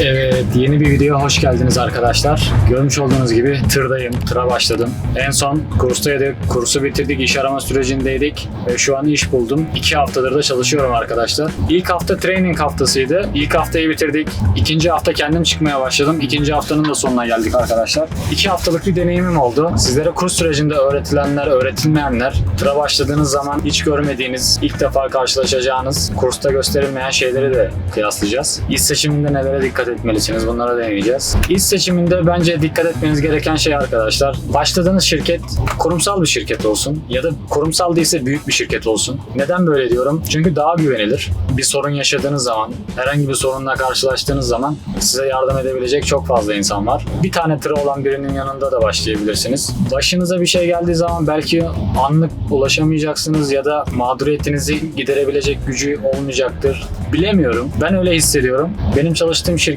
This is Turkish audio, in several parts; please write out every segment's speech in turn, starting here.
Evet, yeni bir videoya hoş geldiniz arkadaşlar. Görmüş olduğunuz gibi tırdayım, tıra başladım. En son kurstaydık, kursu bitirdik, iş arama sürecindeydik ve şu an iş buldum. İki haftadır da çalışıyorum arkadaşlar. İlk hafta training haftasıydı. İlk haftayı bitirdik. İkinci hafta kendim çıkmaya başladım. İkinci haftanın da sonuna geldik arkadaşlar. İki haftalık bir deneyimim oldu. Sizlere kurs sürecinde öğretilenler, öğretilmeyenler, tıra başladığınız zaman hiç görmediğiniz, ilk defa karşılaşacağınız, kursta gösterilmeyen şeyleri de kıyaslayacağız. İş seçiminde nelere dikkat etmelisiniz bunlara değineceğiz. İş seçiminde bence dikkat etmeniz gereken şey arkadaşlar, başladığınız şirket kurumsal bir şirket olsun ya da kurumsal değilse büyük bir şirket olsun. Neden böyle diyorum? Çünkü daha güvenilir. Bir sorun yaşadığınız zaman, herhangi bir sorunla karşılaştığınız zaman size yardım edebilecek çok fazla insan var. Bir tane tırı olan birinin yanında da başlayabilirsiniz. Başınıza bir şey geldiği zaman belki anlık ulaşamayacaksınız ya da mağduriyetinizi giderebilecek gücü olmayacaktır. Bilemiyorum. Ben öyle hissediyorum. Benim çalıştığım şirket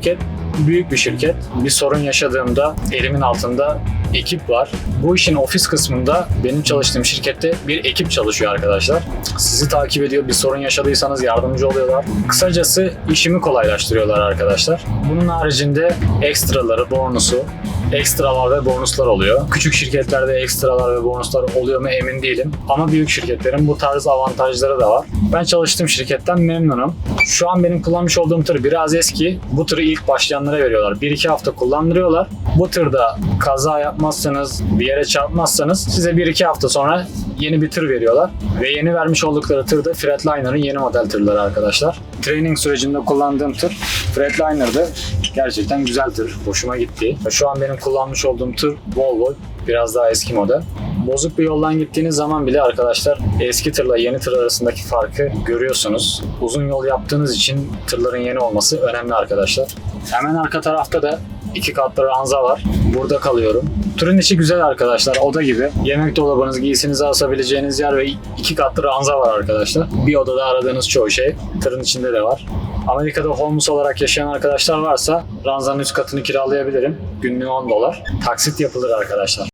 büyük bir şirket. Bir sorun yaşadığımda elimin altında ekip var. Bu işin ofis kısmında benim çalıştığım şirkette bir ekip çalışıyor arkadaşlar. Sizi takip ediyor. Bir sorun yaşadıysanız yardımcı oluyorlar. Kısacası işimi kolaylaştırıyorlar arkadaşlar. Bunun haricinde ekstraları, bonusu, ekstralar ve bonuslar oluyor. Küçük şirketlerde ekstralar ve bonuslar oluyor mu emin değilim. Ama büyük şirketlerin bu tarz avantajları da var. Ben çalıştığım şirketten memnunum. Şu an benim kullanmış olduğum tır biraz eski. Bu tırı ilk başlayanlara veriyorlar. 1-2 hafta kullandırıyorlar. Bu tırda kaza yapmazsanız, bir yere çarpmazsanız size 1-2 hafta sonra yeni bir tır veriyorlar. Ve yeni vermiş oldukları tır da Freightliner yeni model tırları arkadaşlar. Training sürecinde kullandığım tır Freightliner'dı. Gerçekten güzel tır. Hoşuma gitti. Şu an benim kullanmış olduğum tır Volvo. Biraz daha eski model. Bozuk bir yoldan gittiğiniz zaman bile arkadaşlar eski tırla yeni tır arasındaki farkı görüyorsunuz. Uzun yol yaptığınız için tırların yeni olması önemli arkadaşlar. Hemen arka tarafta da iki katlı ranza var. Burada kalıyorum. Turun içi güzel arkadaşlar. Oda gibi. Yemek dolabınız, giysinizi asabileceğiniz yer ve iki katlı ranza var arkadaşlar. Bir odada aradığınız çoğu şey tırın içinde de var. Amerika'da homeless olarak yaşayan arkadaşlar varsa ranzanın üst katını kiralayabilirim. Günlüğü 10 dolar. Taksit yapılır arkadaşlar.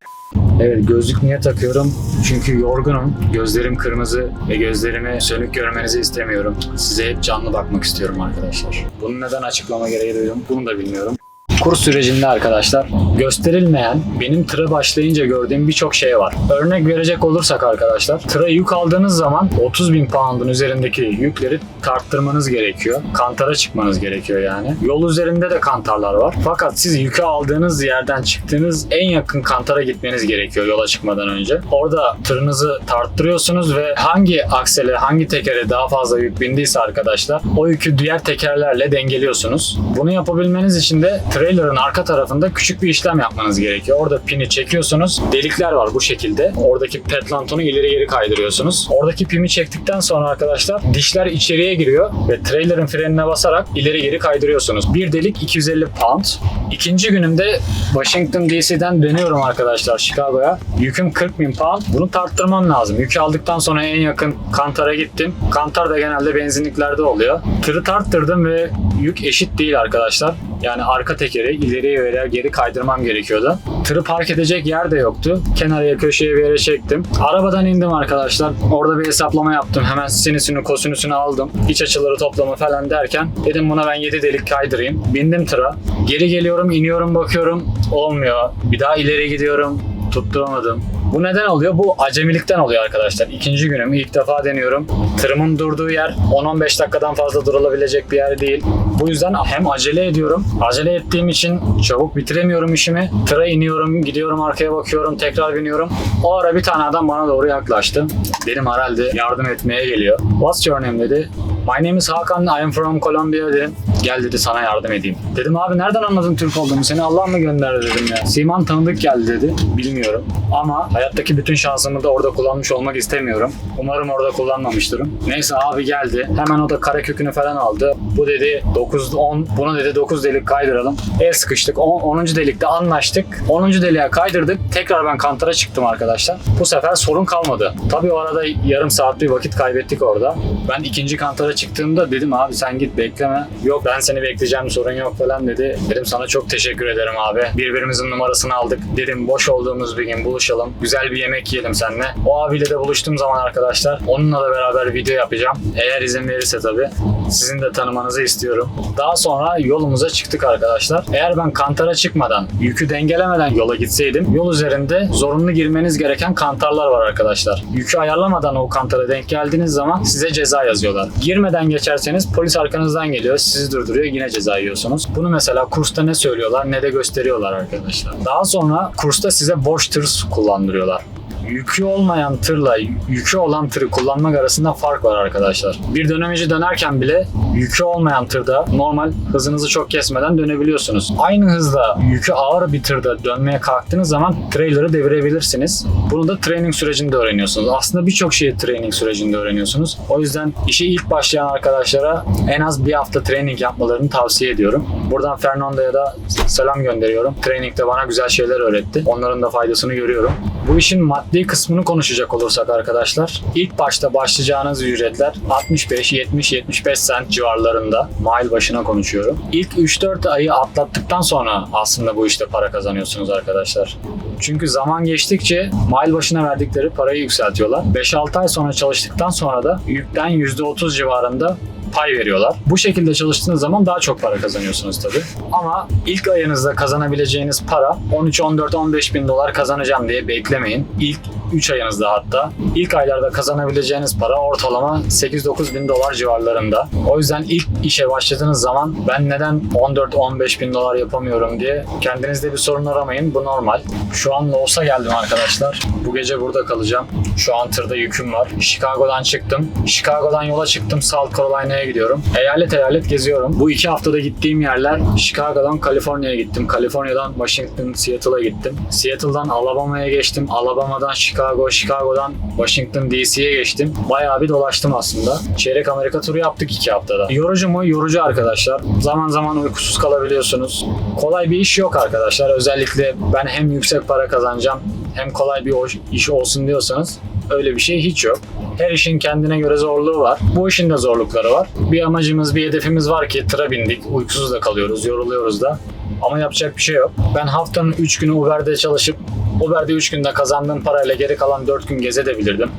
Evet gözlük niye takıyorum? Çünkü yorgunum. Gözlerim kırmızı ve gözlerimi sönük görmenizi istemiyorum. Size hep canlı bakmak istiyorum arkadaşlar. Bunu neden açıklama gereği duydum bunu da bilmiyorum. Kurs sürecinde arkadaşlar gösterilmeyen benim tıra başlayınca gördüğüm birçok şey var. Örnek verecek olursak arkadaşlar tıra yük aldığınız zaman 30 bin pound'un üzerindeki yükleri tarttırmanız gerekiyor. Kantara çıkmanız gerekiyor yani. Yol üzerinde de kantarlar var. Fakat siz yükü aldığınız yerden çıktığınız en yakın kantara gitmeniz gerekiyor yola çıkmadan önce. Orada tırınızı tarttırıyorsunuz ve hangi aksele, hangi tekere daha fazla yük bindiyse arkadaşlar o yükü diğer tekerlerle dengeliyorsunuz. Bunu yapabilmeniz için de trailer'ın arka tarafında küçük bir işlem yapmanız gerekiyor. Orada pini çekiyorsunuz. Delikler var bu şekilde. Oradaki petlantonu ileri geri kaydırıyorsunuz. Oradaki pimi çektikten sonra arkadaşlar dişler içeriye giriyor ve trailer'ın frenine basarak ileri geri kaydırıyorsunuz. Bir delik 250 pound. İkinci günümde Washington DC'den dönüyorum arkadaşlar Chicago'ya. Yüküm 40 bin pound. Bunu tarttırmam lazım. Yükü aldıktan sonra en yakın Kantar'a gittim. Kantar da genelde benzinliklerde oluyor. Tırı tarttırdım ve yük eşit değil arkadaşlar. Yani arka tekeri ileriye veya geri kaydırmam gerekiyordu. Tırı park edecek yer de yoktu. Kenarıya köşeye bir yere çektim. Arabadan indim arkadaşlar. Orada bir hesaplama yaptım. Hemen sinüsünü kosinüsünü aldım. İç açıları toplama falan derken dedim buna ben 7 delik kaydırayım. Bindim tıra. Geri geliyorum iniyorum bakıyorum. Olmuyor. Bir daha ileri gidiyorum. Tutturamadım. Bu neden oluyor? Bu acemilikten oluyor arkadaşlar. İkinci günüm ilk defa deniyorum. Tırımın durduğu yer 10-15 dakikadan fazla durulabilecek bir yer değil. Bu yüzden hem acele ediyorum. Acele ettiğim için çabuk bitiremiyorum işimi. Tıra iniyorum, gidiyorum arkaya bakıyorum, tekrar biniyorum. O ara bir tane adam bana doğru yaklaştı. Benim herhalde yardım etmeye geliyor. What's your name dedi. My name is Hakan, I am from Colombia dedim. Gel dedi sana yardım edeyim. Dedim abi nereden anladın Türk olduğumu? Seni Allah mı gönderdi dedim ya. Siman tanıdık geldi dedi. Bilmiyorum. Ama hayattaki bütün şansımı da orada kullanmış olmak istemiyorum. Umarım orada kullanmamıştırım. Neyse abi geldi. Hemen o da kare kökünü falan aldı. Bu dedi 9 10 bunu dedi 9 delik kaydıralım. El sıkıştık. 10. 10. delikte anlaştık. 10. deliğe kaydırdık. Tekrar ben kantara çıktım arkadaşlar. Bu sefer sorun kalmadı. Tabii o arada yarım saat bir vakit kaybettik orada. Ben ikinci kantara çıktığımda dedim abi sen git bekleme. Yok Ben seni bekleyeceğim sorun yok falan dedi. Dedim sana çok teşekkür ederim abi. Birbirimizin numarasını aldık. Dedim boş olduğumuz bir gün buluşalım. Güzel bir yemek yiyelim seninle. O abiyle de buluştuğum zaman arkadaşlar onunla da beraber video yapacağım. Eğer izin verirse tabii. Sizin de tanımanızı istiyorum. Daha sonra yolumuza çıktık arkadaşlar. Eğer ben kantara çıkmadan, yükü dengelemeden yola gitseydim yol üzerinde zorunlu girmeniz gereken kantarlar var arkadaşlar. Yükü ayarlamadan o kantara denk geldiğiniz zaman size ceza yazıyorlar. Girmeden geçerseniz polis arkanızdan geliyor, sizi durduruyor, yine ceza yiyorsunuz. Bunu mesela kursta ne söylüyorlar ne de gösteriyorlar arkadaşlar. Daha sonra kursta size boş tır kullandırıyorlar yükü olmayan tırla yükü olan tırı kullanmak arasında fark var arkadaşlar. Bir dönemeci dönerken bile yükü olmayan tırda normal hızınızı çok kesmeden dönebiliyorsunuz. Aynı hızla yükü ağır bir tırda dönmeye kalktığınız zaman trailer'ı devirebilirsiniz. Bunu da training sürecinde öğreniyorsunuz. Aslında birçok şeyi training sürecinde öğreniyorsunuz. O yüzden işe ilk başlayan arkadaşlara en az bir hafta training yapmalarını tavsiye ediyorum. Buradan Fernando'ya da selam gönderiyorum. Trainingde bana güzel şeyler öğretti. Onların da faydasını görüyorum. Bu işin maddi kısmını konuşacak olursak arkadaşlar, ilk başta başlayacağınız ücretler 65, 70, 75 cent civarlarında. Mile başına konuşuyorum. İlk 3-4 ayı atlattıktan sonra aslında bu işte para kazanıyorsunuz arkadaşlar. Çünkü zaman geçtikçe mile başına verdikleri parayı yükseltiyorlar. 5-6 ay sonra çalıştıktan sonra da yükten %30 civarında pay veriyorlar. Bu şekilde çalıştığınız zaman daha çok para kazanıyorsunuz tabii. Ama ilk ayınızda kazanabileceğiniz para 13, 14, 15 bin dolar kazanacağım diye beklemeyin. İlk 3 ayınızda hatta. ilk aylarda kazanabileceğiniz para ortalama 8-9 bin dolar civarlarında. O yüzden ilk işe başladığınız zaman ben neden 14-15 bin dolar yapamıyorum diye kendinizde bir sorun aramayın. Bu normal. Şu an Los'a geldim arkadaşlar. Bu gece burada kalacağım. Şu an tırda yüküm var. Chicago'dan çıktım. Chicago'dan yola çıktım. South Carolina'ya gidiyorum. Eyalet eyalet geziyorum. Bu iki haftada gittiğim yerler Chicago'dan Kaliforniya'ya gittim. Kaliforniya'dan Washington, Seattle'a gittim. Seattle'dan Alabama'ya geçtim. Alabama'dan Chicago, Chicago'dan Washington DC'ye geçtim. Bayağı bir dolaştım aslında. Çeyrek Amerika turu yaptık iki haftada. Yorucu mu? Yorucu arkadaşlar. Zaman zaman uykusuz kalabiliyorsunuz. Kolay bir iş yok arkadaşlar. Özellikle ben hem yüksek para kazanacağım hem kolay bir iş olsun diyorsanız öyle bir şey hiç yok. Her işin kendine göre zorluğu var. Bu işin de zorlukları var. Bir amacımız, bir hedefimiz var ki tıra bindik. Uykusuz da kalıyoruz, yoruluyoruz da. Ama yapacak bir şey yok. Ben haftanın 3 günü Uber'de çalışıp Uber'de 3 günde kazandığım parayla geri kalan 4 gün gezebilirdim.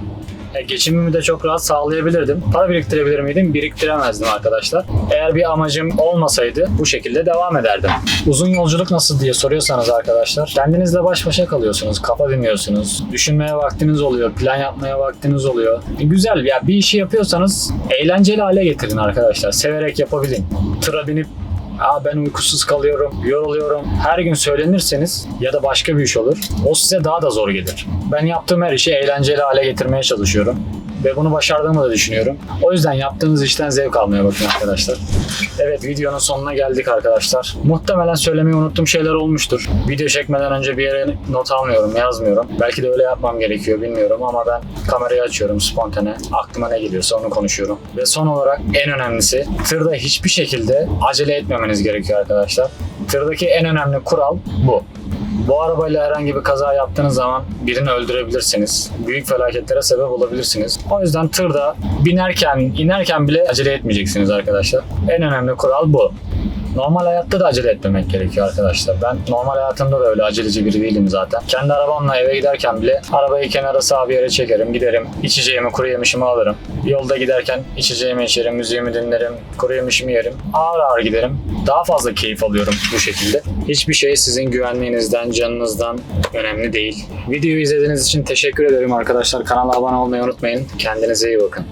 E, geçimimi de çok rahat sağlayabilirdim. Para biriktirebilir miydim? Biriktiremezdim arkadaşlar. Eğer bir amacım olmasaydı bu şekilde devam ederdim. Uzun yolculuk nasıl diye soruyorsanız arkadaşlar kendinizle baş başa kalıyorsunuz. Kafa dinliyorsunuz. Düşünmeye vaktiniz oluyor. Plan yapmaya vaktiniz oluyor. E, güzel ya bir işi yapıyorsanız eğlenceli hale getirin arkadaşlar. Severek yapabilin. Tıra binip Aa ben uykusuz kalıyorum, yoruluyorum. Her gün söylenirseniz ya da başka bir iş olur. O size daha da zor gelir. Ben yaptığım her işi eğlenceli hale getirmeye çalışıyorum. Ve bunu başardığımı da düşünüyorum. O yüzden yaptığınız işten zevk almaya bakın arkadaşlar. Evet videonun sonuna geldik arkadaşlar. Muhtemelen söylemeyi unuttuğum şeyler olmuştur. Video çekmeden önce bir yere not almıyorum, yazmıyorum. Belki de öyle yapmam gerekiyor bilmiyorum ama ben kamerayı açıyorum spontane. Aklıma ne geliyorsa onu konuşuyorum. Ve son olarak en önemlisi tırda hiçbir şekilde acele etmemeniz gerekiyor arkadaşlar. Tırdaki en önemli kural bu. Bu arabayla herhangi bir kaza yaptığınız zaman birini öldürebilirsiniz. Büyük felaketlere sebep olabilirsiniz. O yüzden tırda binerken, inerken bile acele etmeyeceksiniz arkadaşlar. En önemli kural bu. Normal hayatta da acele etmemek gerekiyor arkadaşlar. Ben normal hayatımda da öyle aceleci biri değilim zaten. Kendi arabamla eve giderken bile arabayı kenara sağ bir yere çekerim, giderim. içeceğimi, kuru yemişimi alırım. Yolda giderken içeceğimi içerim, müziğimi dinlerim, kuru yemişimi yerim. Ağır ağır giderim. Daha fazla keyif alıyorum bu şekilde. Hiçbir şey sizin güvenliğinizden, canınızdan önemli değil. Videoyu izlediğiniz için teşekkür ederim arkadaşlar. Kanala abone olmayı unutmayın. Kendinize iyi bakın.